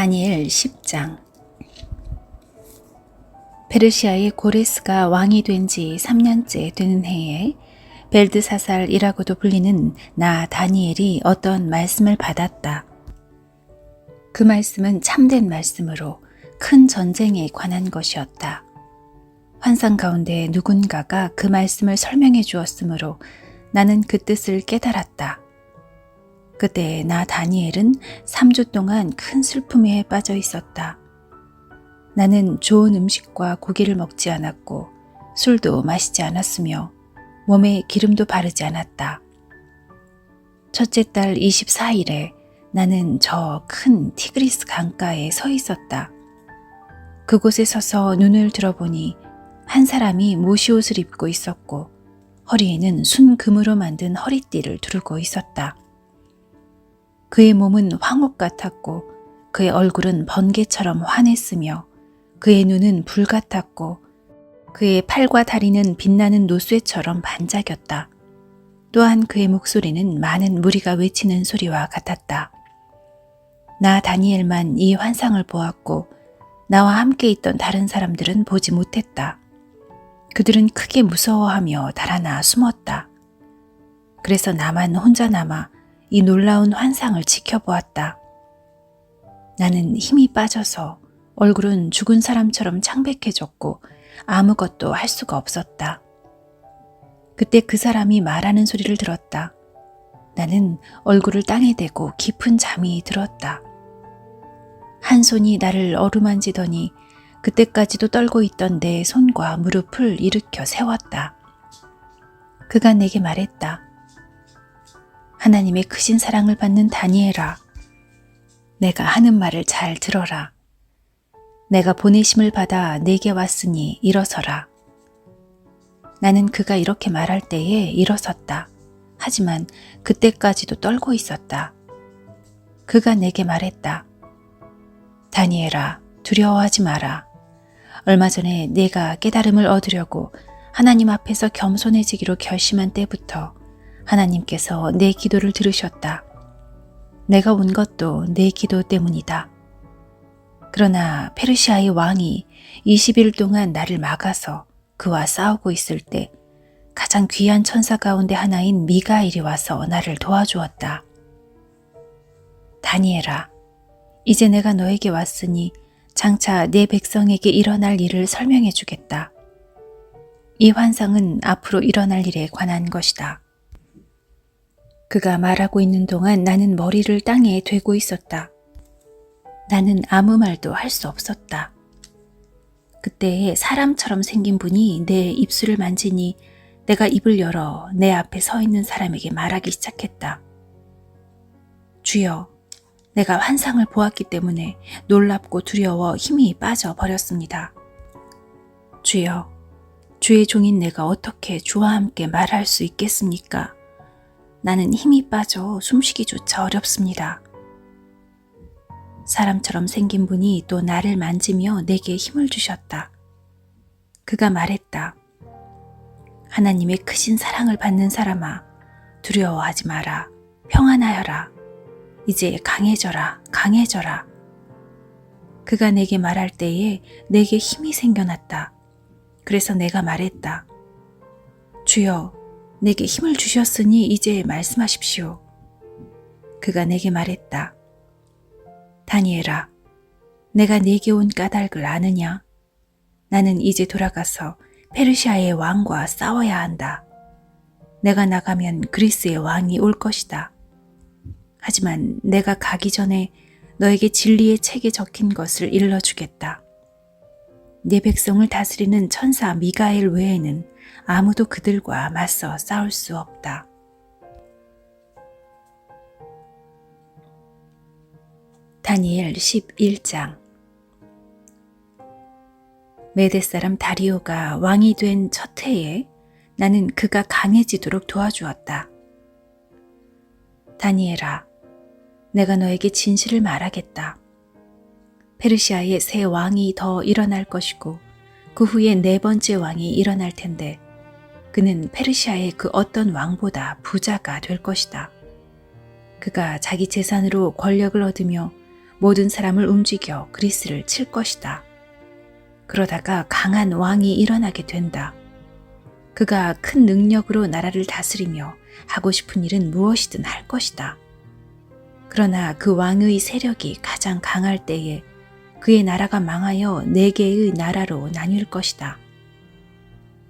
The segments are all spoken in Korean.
다니엘 10장 페르시아의 고레스가 왕이 된 지 3년째 되는 해에 벨드사살이라고도 불리는 나 다니엘이 어떤 말씀을 받았다. 그 말씀은 참된 말씀으로 큰 전쟁에 관한 것이었다. 환상 가운데 누군가가 그 말씀을 설명해 주었으므로 나는 그 뜻을 깨달았다. 그때 나 다니엘은 3주 동안 큰 슬픔에 빠져 있었다. 나는 좋은 음식과 고기를 먹지 않았고 술도 마시지 않았으며 몸에 기름도 바르지 않았다. 첫째 달 24일에 나는 저 큰 티그리스 강가에 서 있었다. 그곳에 서서 눈을 들어보니 한 사람이 모시옷을 입고 있었고 허리에는 순금으로 만든 허리띠를 두르고 있었다. 그의 몸은 황옥 같았고 그의 얼굴은 번개처럼 환했으며 그의 눈은 불 같았고 그의 팔과 다리는 빛나는 노쇠처럼 반짝였다. 또한 그의 목소리는 많은 무리가 외치는 소리와 같았다. 나 다니엘만 이 환상을 보았고 나와 함께 있던 다른 사람들은 보지 못했다. 그들은 크게 무서워하며 달아나 숨었다. 그래서 나만 혼자 남아 이 놀라운 환상을 지켜보았다. 나는 힘이 빠져서 얼굴은 죽은 사람처럼 창백해졌고 아무것도 할 수가 없었다. 그때 그 사람이 말하는 소리를 들었다. 나는 얼굴을 땅에 대고 깊은 잠이 들었다. 한 손이 나를 어루만지더니 그때까지도 떨고 있던 내 손과 무릎을 일으켜 세웠다. 그가 내게 말했다. 하나님의 크신 사랑을 받는 다니엘아. 내가 하는 말을 잘 들어라. 내가 보내심을 받아 내게 왔으니 일어서라. 나는 그가 이렇게 말할 때에 일어섰다. 하지만 그때까지도 떨고 있었다. 그가 내게 말했다. 다니엘아, 두려워하지 마라. 얼마 전에 내가 깨달음을 얻으려고 하나님 앞에서 겸손해지기로 결심한 때부터 하나님께서 내 기도를 들으셨다. 내가 온 것도 내 기도 때문이다. 그러나 페르시아의 왕이 20일 동안 나를 막아서 그와 싸우고 있을 때 가장 귀한 천사 가운데 하나인 미가엘이 와서 나를 도와주었다. 다니엘아, 이제 내가 너에게 왔으니 장차 내 백성에게 일어날 일을 설명해 주겠다. 이 환상은 앞으로 일어날 일에 관한 것이다. 그가 말하고 있는 동안 나는 머리를 땅에 대고 있었다. 나는 아무 말도 할 수 없었다. 그때 사람처럼 생긴 분이 내 입술을 만지니 내가 입을 열어 내 앞에 서 있는 사람에게 말하기 시작했다. 주여, 내가 환상을 보았기 때문에 놀랍고 두려워 힘이 빠져 버렸습니다. 주여, 주의 종인 내가 어떻게 주와 함께 말할 수 있겠습니까? 나는 힘이 빠져 숨쉬기조차 어렵습니다. 사람처럼 생긴 분이 또 나를 만지며 내게 힘을 주셨다. 그가 말했다. 하나님의 크신 사랑을 받는 사람아, 두려워하지 마라. 평안하여라. 이제 강해져라. 강해져라. 그가 내게 말할 때에 내게 힘이 생겨났다. 그래서 내가 말했다. 주여, 내게 힘을 주셨으니 이제 말씀하십시오. 그가 내게 말했다. 다니엘아, 내가 내게 온 까닭을 아느냐? 나는 이제 돌아가서 페르시아의 왕과 싸워야 한다. 내가 나가면 그리스의 왕이 올 것이다. 하지만 내가 가기 전에 너에게 진리의 책에 적힌 것을 일러주겠다. 내 백성을 다스리는 천사 미가엘 외에는 아무도 그들과 맞서 싸울 수 없다. 다니엘 11장 메대 사람 다리오가 왕이 된 첫 해에 나는 그가 강해지도록 도와주었다. 다니엘아, 내가 너에게 진실을 말하겠다. 페르시아의 새 왕이 더 일어날 것이고 그 후에 네 번째 왕이 일어날 텐데 그는 페르시아의 그 어떤 왕보다 부자가 될 것이다. 그가 자기 재산으로 권력을 얻으며 모든 사람을 움직여 그리스를 칠 것이다. 그러다가 강한 왕이 일어나게 된다. 그가 큰 능력으로 나라를 다스리며 하고 싶은 일은 무엇이든 할 것이다. 그러나 그 왕의 세력이 가장 강할 때에 그의 나라가 망하여 네 개의 나라로 나뉠 것이다.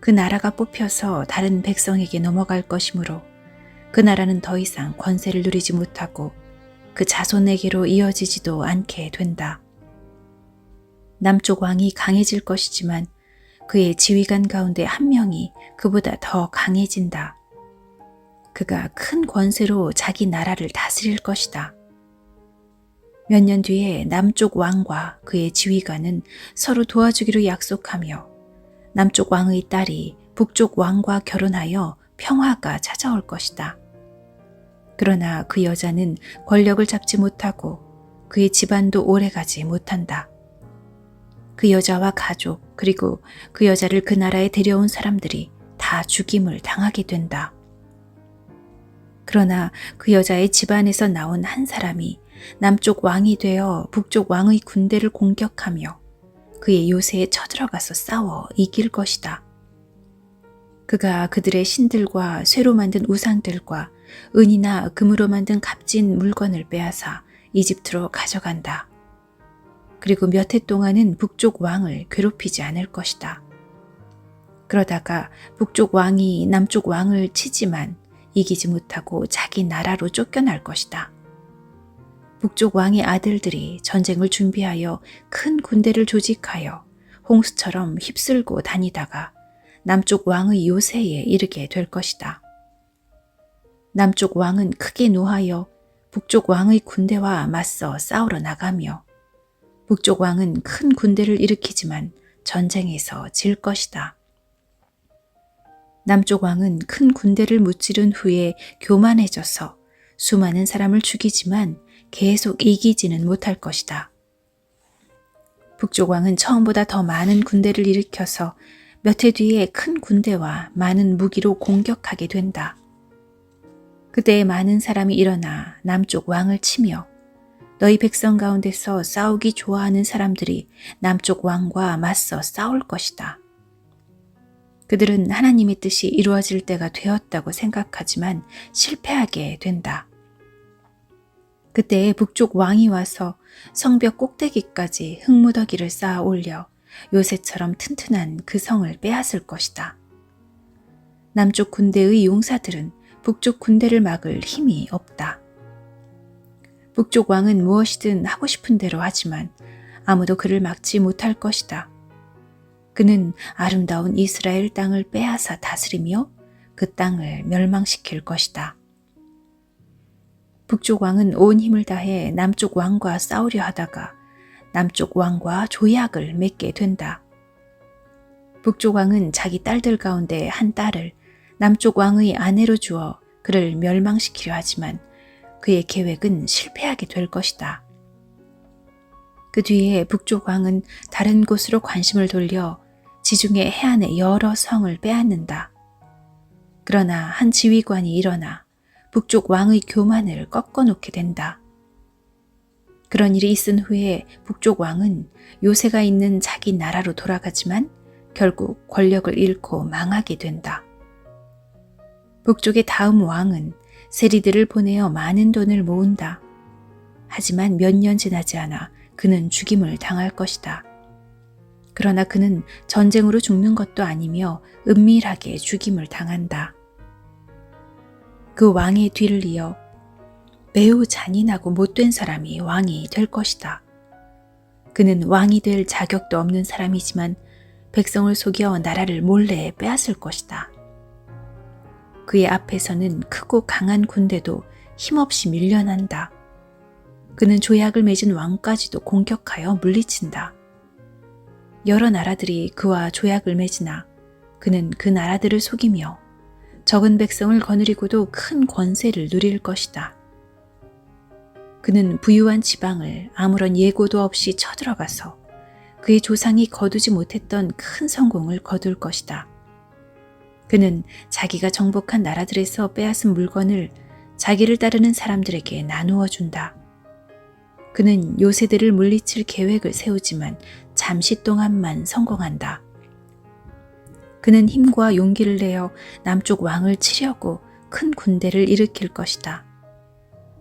그 나라가 뽑혀서 다른 백성에게 넘어갈 것이므로 그 나라는 더 이상 권세를 누리지 못하고 그 자손에게로 이어지지도 않게 된다. 남쪽 왕이 강해질 것이지만 그의 지휘관 가운데 한 명이 그보다 더 강해진다. 그가 큰 권세로 자기 나라를 다스릴 것이다. 몇 년 뒤에 남쪽 왕과 그의 지휘관은 서로 도와주기로 약속하며 남쪽 왕의 딸이 북쪽 왕과 결혼하여 평화가 찾아올 것이다. 그러나 그 여자는 권력을 잡지 못하고 그의 집안도 오래가지 못한다. 그 여자와 가족 그리고 그 여자를 그 나라에 데려온 사람들이 다 죽임을 당하게 된다. 그러나 그 여자의 집안에서 나온 한 사람이 남쪽 왕이 되어 북쪽 왕의 군대를 공격하며 그의 요새에 쳐들어가서 싸워 이길 것이다. 그가 그들의 신들과 쇠로 만든 우상들과 은이나 금으로 만든 값진 물건을 빼앗아 이집트로 가져간다. 그리고 몇 해 동안은 북쪽 왕을 괴롭히지 않을 것이다. 그러다가 북쪽 왕이 남쪽 왕을 치지만 이기지 못하고 자기 나라로 쫓겨날 것이다. 북쪽 왕의 아들들이 전쟁을 준비하여 큰 군대를 조직하여 홍수처럼 휩쓸고 다니다가 남쪽 왕의 요새에 이르게 될 것이다. 남쪽 왕은 크게 노하여 북쪽 왕의 군대와 맞서 싸우러 나가며 북쪽 왕은 큰 군대를 일으키지만 전쟁에서 질 것이다. 남쪽 왕은 큰 군대를 무찌른 후에 교만해져서 수많은 사람을 죽이지만 계속 이기지는 못할 것이다. 북쪽 왕은 처음보다 더 많은 군대를 일으켜서 몇 해 뒤에 큰 군대와 많은 무기로 공격하게 된다. 그때 많은 사람이 일어나 남쪽 왕을 치며 너희 백성 가운데서 싸우기 좋아하는 사람들이 남쪽 왕과 맞서 싸울 것이다. 그들은 하나님의 뜻이 이루어질 때가 되었다고 생각하지만 실패하게 된다. 그때 북쪽 왕이 와서 성벽 꼭대기까지 흙무더기를 쌓아 올려 요새처럼 튼튼한 그 성을 빼앗을 것이다. 남쪽 군대의 용사들은 북쪽 군대를 막을 힘이 없다. 북쪽 왕은 무엇이든 하고 싶은 대로 하지만 아무도 그를 막지 못할 것이다. 그는 아름다운 이스라엘 땅을 빼앗아 다스리며 그 땅을 멸망시킬 것이다. 북쪽 왕은 온 힘을 다해 남쪽 왕과 싸우려 하다가 남쪽 왕과 조약을 맺게 된다. 북쪽 왕은 자기 딸들 가운데 한 딸을 남쪽 왕의 아내로 주어 그를 멸망시키려 하지만 그의 계획은 실패하게 될 것이다. 그 뒤에 북쪽 왕은 다른 곳으로 관심을 돌려 지중해 해안의 여러 성을 빼앗는다. 그러나 한 지휘관이 일어나 북쪽 왕의 교만을 꺾어놓게 된다. 그런 일이 있은 후에 북쪽 왕은 요새가 있는 자기 나라로 돌아가지만 결국 권력을 잃고 망하게 된다. 북쪽의 다음 왕은 세리들을 보내어 많은 돈을 모은다. 하지만 몇 년 지나지 않아 그는 죽임을 당할 것이다. 그러나 그는 전쟁으로 죽는 것도 아니며 은밀하게 죽임을 당한다. 그 왕의 뒤를 이어 매우 잔인하고 못된 사람이 왕이 될 것이다. 그는 왕이 될 자격도 없는 사람이지만 백성을 속여 나라를 몰래 빼앗을 것이다. 그의 앞에서는 크고 강한 군대도 힘없이 밀려난다. 그는 조약을 맺은 왕까지도 공격하여 물리친다. 여러 나라들이 그와 조약을 맺으나 그는 그 나라들을 속이며 적은 백성을 거느리고도 큰 권세를 누릴 것이다. 그는 부유한 지방을 아무런 예고도 없이 쳐들어가서 그의 조상이 거두지 못했던 큰 성공을 거둘 것이다. 그는 자기가 정복한 나라들에서 빼앗은 물건을 자기를 따르는 사람들에게 나누어 준다. 그는 요새들을 물리칠 계획을 세우지만 잠시 동안만 성공한다. 그는 힘과 용기를 내어 남쪽 왕을 치려고 큰 군대를 일으킬 것이다.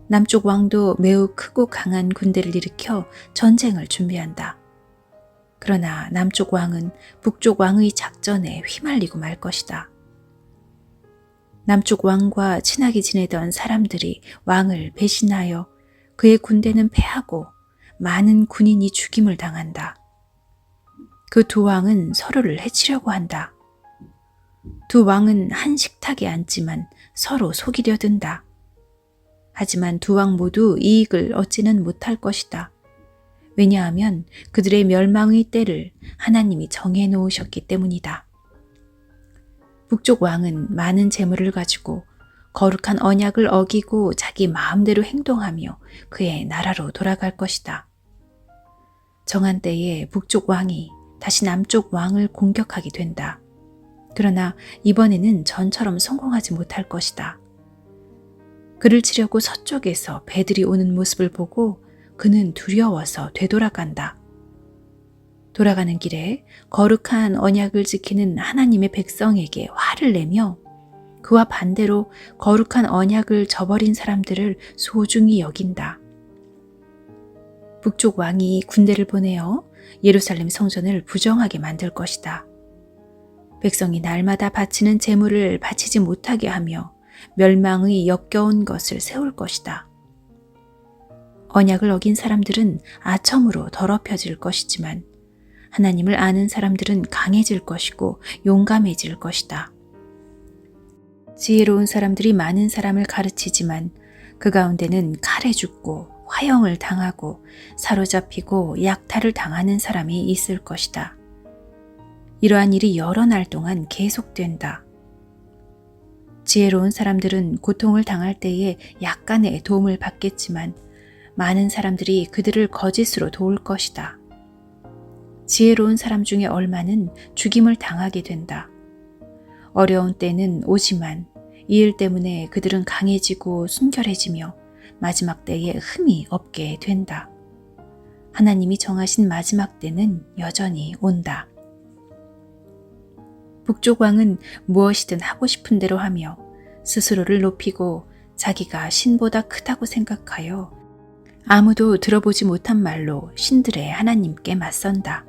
남쪽 왕도 매우 크고 강한 군대를 일으켜 전쟁을 준비한다. 그러나 남쪽 왕은 북쪽 왕의 작전에 휘말리고 말 것이다. 남쪽 왕과 친하게 지내던 사람들이 왕을 배신하여 그의 군대는 패하고 많은 군인이 죽임을 당한다. 그 두 왕은 서로를 해치려고 한다. 두 왕은 한 식탁에 앉지만 서로 속이려 든다. 하지만 두 왕 모두 이익을 얻지는 못할 것이다. 왜냐하면 그들의 멸망의 때를 하나님이 정해 놓으셨기 때문이다. 북쪽 왕은 많은 재물을 가지고 거룩한 언약을 어기고 자기 마음대로 행동하며 그의 나라로 돌아갈 것이다. 정한 때에 북쪽 왕이 다시 남쪽 왕을 공격하게 된다. 그러나 이번에는 전처럼 성공하지 못할 것이다. 그를 치려고 서쪽에서 배들이 오는 모습을 보고 그는 두려워서 되돌아간다. 돌아가는 길에 거룩한 언약을 지키는 하나님의 백성에게 화를 내며 그와 반대로 거룩한 언약을 저버린 사람들을 소중히 여긴다. 북쪽 왕이 군대를 보내어 예루살렘 성전을 부정하게 만들 것이다. 백성이 날마다 바치는 재물을 바치지 못하게 하며 멸망의 역겨운 것을 세울 것이다. 언약을 어긴 사람들은 아첨으로 더럽혀질 것이지만 하나님을 아는 사람들은 강해질 것이고 용감해질 것이다. 지혜로운 사람들이 많은 사람을 가르치지만 그 가운데는 칼에 죽고 화형을 당하고 사로잡히고 약탈을 당하는 사람이 있을 것이다. 이러한 일이 여러 날 동안 계속된다. 지혜로운 사람들은 고통을 당할 때에 약간의 도움을 받겠지만 많은 사람들이 그들을 거짓으로 도울 것이다. 지혜로운 사람 중에 얼마는 죽임을 당하게 된다. 어려운 때는 오지만 이 일 때문에 그들은 강해지고 순결해지며 마지막 때에 흠이 없게 된다. 하나님이 정하신 마지막 때는 여전히 온다. 북쪽 왕은 무엇이든 하고 싶은 대로 하며 스스로를 높이고 자기가 신보다 크다고 생각하여 아무도 들어보지 못한 말로 신들의 하나님께 맞선다.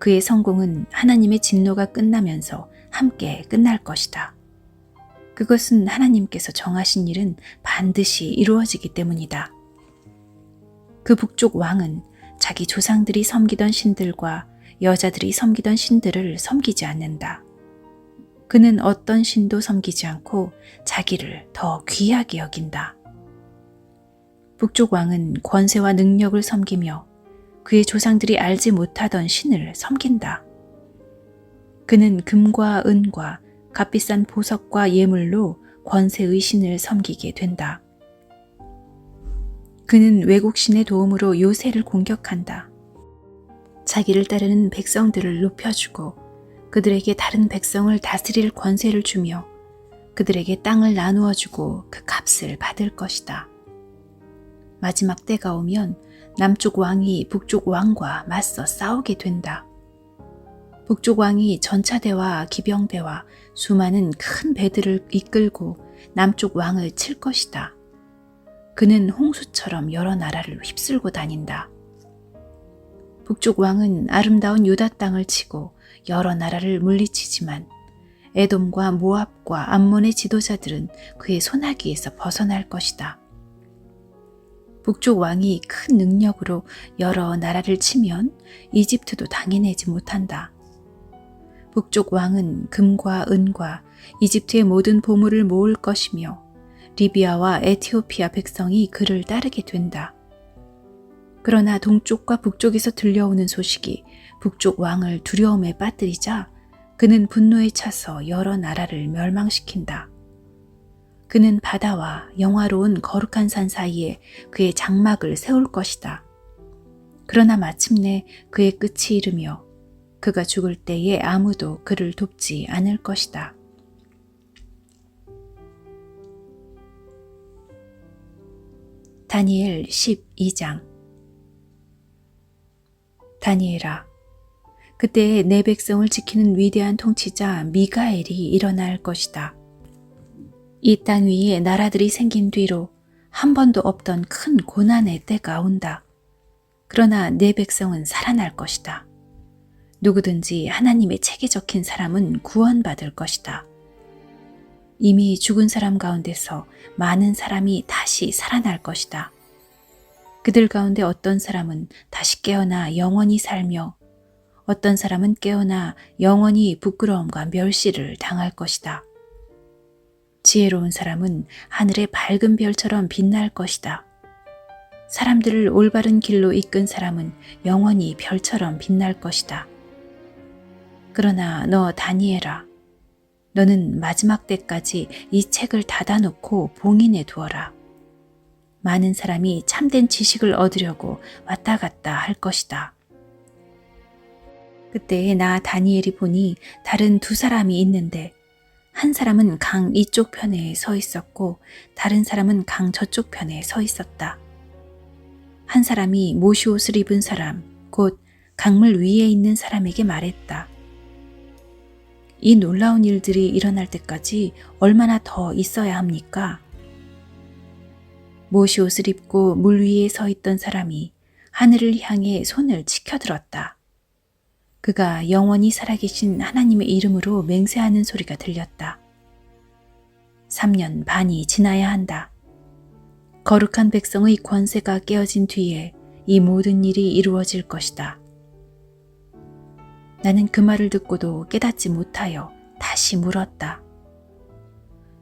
그의 성공은 하나님의 진노가 끝나면서 함께 끝날 것이다. 그것은 하나님께서 정하신 일은 반드시 이루어지기 때문이다. 그 북쪽 왕은 자기 조상들이 섬기던 신들과 여자들이 섬기던 신들을 섬기지 않는다. 그는 어떤 신도 섬기지 않고 자기를 더 귀하게 여긴다. 북쪽 왕은 권세와 능력을 섬기며 그의 조상들이 알지 못하던 신을 섬긴다. 그는 금과 은과 값비싼 보석과 예물로 권세의 신을 섬기게 된다. 그는 외국 신의 도움으로 요새를 공격한다. 자기를 따르는 백성들을 높여주고 그들에게 다른 백성을 다스릴 권세를 주며 그들에게 땅을 나누어 주고 그 값을 받을 것이다. 마지막 때가 오면 남쪽 왕이 북쪽 왕과 맞서 싸우게 된다. 북쪽 왕이 전차대와 기병대와 수많은 큰 배들을 이끌고 남쪽 왕을 칠 것이다. 그는 홍수처럼 여러 나라를 휩쓸고 다닌다. 북쪽 왕은 아름다운 유다 땅을 치고 여러 나라를 물리치지만 에돔과 모압과 암몬의 지도자들은 그의 손아귀에서 벗어날 것이다. 북쪽 왕이 큰 능력으로 여러 나라를 치면 이집트도 당해내지 못한다. 북쪽 왕은 금과 은과 이집트의 모든 보물을 모을 것이며 리비아와 에티오피아 백성이 그를 따르게 된다. 그러나 동쪽과 북쪽에서 들려오는 소식이 북쪽 왕을 두려움에 빠뜨리자 그는 분노에 차서 여러 나라를 멸망시킨다. 그는 바다와 영화로운 거룩한 산 사이에 그의 장막을 세울 것이다. 그러나 마침내 그의 끝이 이르며 그가 죽을 때에 아무도 그를 돕지 않을 것이다. 다니엘 12장 다니엘아, 그때 내 백성을 지키는 위대한 통치자 미가엘이 일어날 것이다. 이 땅 위에 나라들이 생긴 뒤로 한 번도 없던 큰 고난의 때가 온다. 그러나 내 백성은 살아날 것이다. 누구든지 하나님의 책에 적힌 사람은 구원받을 것이다. 이미 죽은 사람 가운데서 많은 사람이 다시 살아날 것이다. 그들 가운데 어떤 사람은 다시 깨어나 영원히 살며 어떤 사람은 깨어나 영원히 부끄러움과 멸시를 당할 것이다. 지혜로운 사람은 하늘의 밝은 별처럼 빛날 것이다. 사람들을 올바른 길로 이끈 사람은 영원히 별처럼 빛날 것이다. 그러나 너 다니엘아, 너는 마지막 때까지 이 책을 닫아놓고 봉인해 두어라. 많은 사람이 참된 지식을 얻으려고 왔다 갔다 할 것이다. 그때 나 다니엘이 보니 다른 두 사람이 있는데 한 사람은 강 이쪽 편에 서 있었고 다른 사람은 강 저쪽 편에 서 있었다. 한 사람이 모시옷을 입은 사람, 곧 강물 위에 있는 사람에게 말했다. 이 놀라운 일들이 일어날 때까지 얼마나 더 있어야 합니까? 모시 옷을 입고 물 위에 서 있던 사람이 하늘을 향해 손을 치켜들었다. 그가 영원히 살아계신 하나님의 이름으로 맹세하는 소리가 들렸다. 3년 반이 지나야 한다. 거룩한 백성의 권세가 깨어진 뒤에 이 모든 일이 이루어질 것이다. 나는 그 말을 듣고도 깨닫지 못하여 다시 물었다.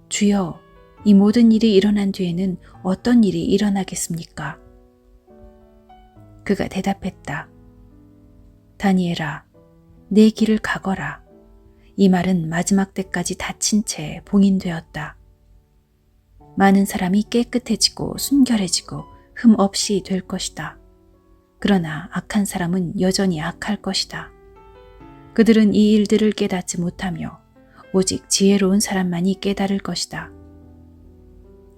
주여, 이 모든 일이 일어난 뒤에는 어떤 일이 일어나겠습니까? 그가 대답했다. 다니엘아, 내 길을 가거라. 이 말은 마지막 때까지 닫힌 채 봉인되었다. 많은 사람이 깨끗해지고 순결해지고 흠 없이 될 것이다. 그러나 악한 사람은 여전히 악할 것이다. 그들은 이 일들을 깨닫지 못하며 오직 지혜로운 사람만이 깨달을 것이다.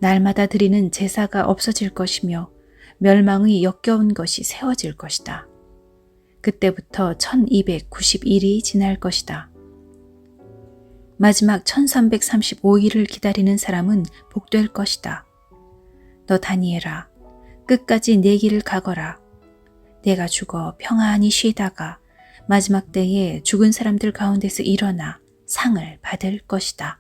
날마다 드리는 제사가 없어질 것이며 멸망의 역겨운 것이 세워질 것이다. 그때부터 1291이 지날 것이다. 마지막 1335일을 기다리는 사람은 복될 것이다. 너 다니엘아, 끝까지 내 길을 가거라. 내가 죽어 평안히 쉬다가 마지막 때에 죽은 사람들 가운데서 일어나 상을 받을 것이다.